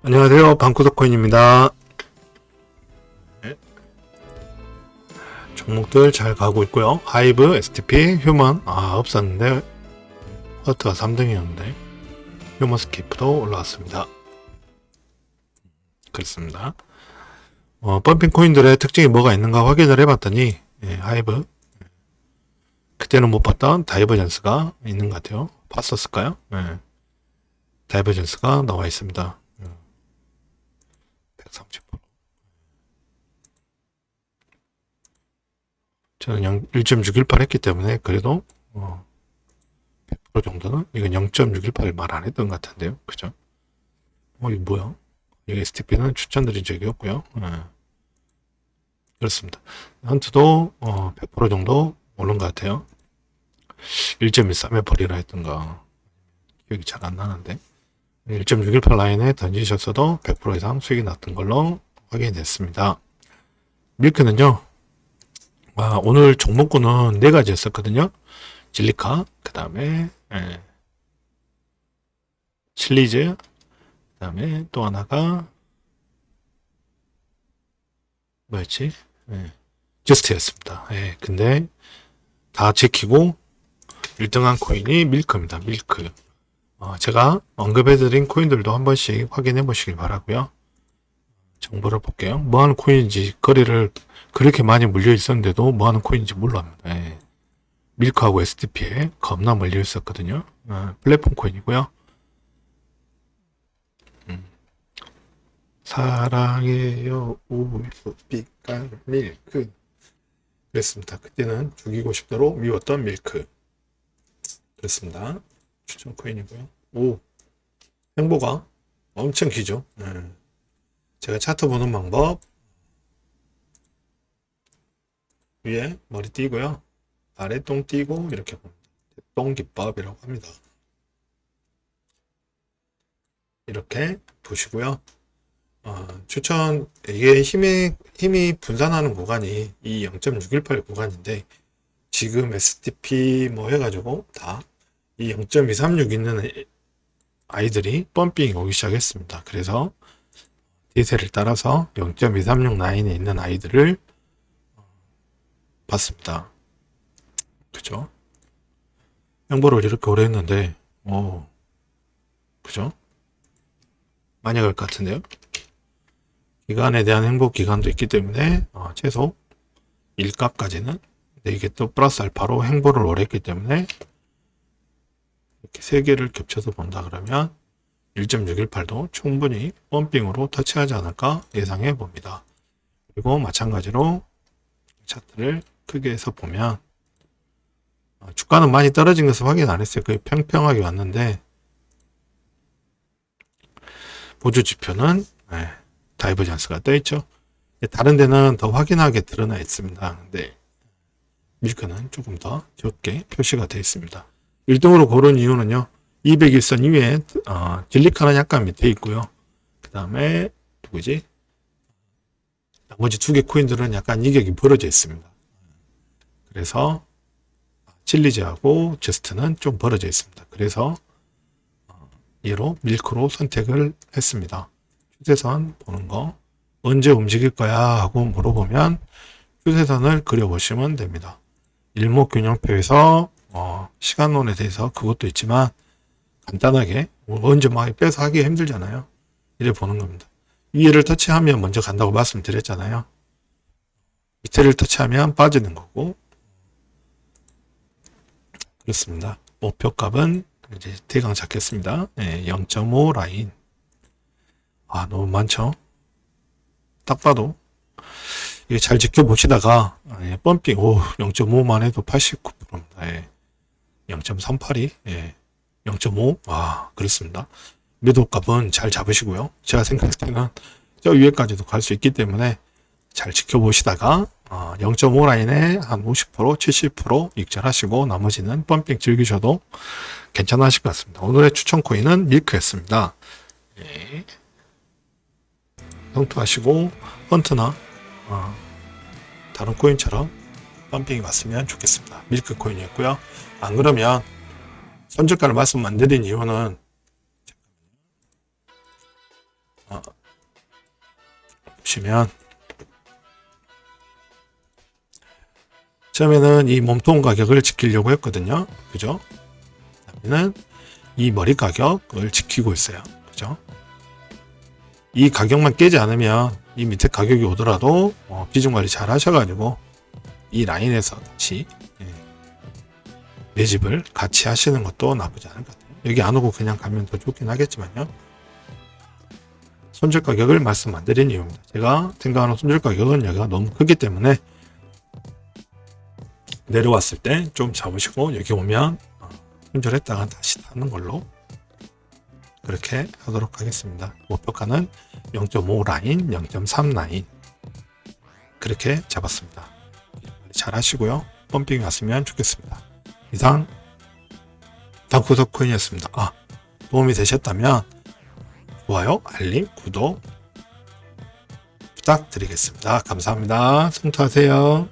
안녕하세요. 방구석 코인입니다. 네. 종목들 잘 가고 있고요. 하이브, STP, 휴먼 아 없었는데 허트가 3등이었는데 휴먼 스케이프도 올라왔습니다. 그렇습니다. 어, 펌핑 코인들의 특징이 뭐가 있는가 확인을 해봤더니 예, 하이브 그때는 못 봤던 다이버전스가 있는 것 같아요. 봤었을까요? 예. 다이버전스가 나와 있습니다. 130%. 저는 1.618 했기 때문에 그래도 어, 100% 정도는 이건 0.618을 말 안 했던 것 같은데요. 그죠? 어, 이거 뭐야? 이게 STP는 추천드린 적이 없고요. 예. 그렇습니다. 헌트도 어, 100% 정도 오른 것 같아요. 1.13에 버리라 했던가 기억이 잘 안 나는데 1.618 라인에 던지셨어도 100% 이상 수익이 났던 걸로 확인이 됐습니다. 밀크는요, 아, 오늘 종목군은 네 가지 였었거든요. 진리카, 그 다음에, 예, 칠리즈, 그 다음에 또 하나가, 뭐였지? 예, 저스트였습니다. 예, 근데 다 지키고 1등한 코인이 밀크입니다. 밀크. 어, 제가 언급해드린 코인들도 한 번씩 확인해 보시길 바라고요. 정보를 볼게요. 뭐 하는 코인인지 거래를 그렇게 많이 물려 있었는데도 뭐 하는 코인인지 몰랐습니다. 예. 밀크하고 STP에 겁나 물려 있었거든요. 어, 플랫폼 코인이고요. 음. 사랑해요 우유 빛깔 밀크 그랬습니다. 그때는 죽이고 싶도록 미웠던 밀크 그렇습니다. 추천 코인이고요. 오, 행보가 엄청 기죠. 네. 제가 차트 보는 방법 위에 머리 띄고요. 아래 똥 띄고 이렇게 봅니다. 똥 기법이라고 합니다. 이렇게 보시고요. 어, 추천 이게 힘이 힘이 분산하는 구간이 이 0.618 구간인데 지금 STP 뭐 해가지고 다 이 0.236 있는 아이들이 펌핑이 오기 시작했습니다. 그래서 디세를 따라서 0.236 라인에 있는 아이들을 봤습니다. 그죠? 행보를 이렇게 오래 했는데, 오, 그죠? 많이 갈 것 같은데요? 기간에 대한 행보 기간도 있기 때문에, 어, 최소 1값까지는, 근데 이게 또 플러스 알파로 행보를 오래 했기 때문에, 이렇게 세 개를 겹쳐서 본다 그러면 1.618도 충분히 펌핑으로 터치하지 않을까 예상해 봅니다. 그리고 마찬가지로 차트를 크게 해서 보면 어, 주가는 많이 떨어진 것을 확인 안 했어요. 거의 평평하게 왔는데 보조 지표는 네, 다이버전스가 떠 있죠. 다른 데는 더 확인하게 드러나 있습니다. 근데 밀크는 조금 더 적게 표시가 되어 있습니다. 1등으로 고른 이유는요. 201선 이후에 어, 진리카는 약간 밑에 있고요. 그 다음에 누구지? 나머지 두 개 코인들은 약간 이격이 벌어져 있습니다. 그래서 칠리즈하고 저스트는 좀 벌어져 있습니다. 그래서 어, 얘로 밀크로 선택을 했습니다. 추세선 보는 거 언제 움직일 거야 하고 물어보면 추세선을 그려보시면 됩니다. 일목균형표에서 어, 시간론에 대해서 그것도 있지만 간단하게 언제 막 빼서 하기 힘들잖아요. 이래 보는 겁니다. 위를 터치하면 먼저 간다고 말씀드렸잖아요. 밑에를 터치하면 빠지는 거고 그렇습니다. 목표값은 이제 대강 잡겠습니다. 네, 0.5 라인. 아 너무 많죠. 딱 봐도 이게 잘 지켜보시다가 예, 펌핑 오 0.5만 해도 89%입니다. 예. 0.382, 예, 0.5, 아, 그렇습니다. 매도 값은 잘 잡으시고요. 제가 생각할 때는 저 위에까지도 갈 수 있기 때문에 잘 지켜보시다가 어, 0.5 라인에 한 50%, 70% 익절하시고 나머지는 펌핑 즐기셔도 괜찮으실 것 같습니다. 오늘의 추천 코인은 밀크였습니다. 예. 성투하시고 헌트나 어, 다른 코인처럼 펌핑이 왔으면 좋겠습니다. 밀크 코인이었고요. 안 그러면 선저가를 말씀 안 드린 이유는 어, 보시면 처음에는 이 몸통 가격을 지키려고 했거든요. 그죠? 그다음에는 이 머리 가격을 지키고 있어요. 그죠? 이 가격만 깨지 않으면 이 밑에 가격이 오더라도 어, 비중 관리 잘 하셔가지고 이 라인에서 같이 예, 매집을 같이 하시는 것도 나쁘지 않을 것 같아요. 여기 안 오고 그냥 가면 더 좋긴 하겠지만요. 손절 가격을 말씀 안 드린 이유입니다. 제가 생각하는 손절 가격은 여기가 너무 크기 때문에 내려왔을 때 좀 잡으시고 여기 오면 어, 손절했다가 다시 타는 걸로 그렇게 하도록 하겠습니다. 목표가는 0.5 라인, 0.3 라인 그렇게 잡았습니다. 잘 하시고요. 펌핑 왔으면 좋겠습니다. 이상 다구석 코인이었습니다. 아, 도움이 되셨다면 좋아요, 알림, 구독 부탁드리겠습니다. 감사합니다. 성투하세요.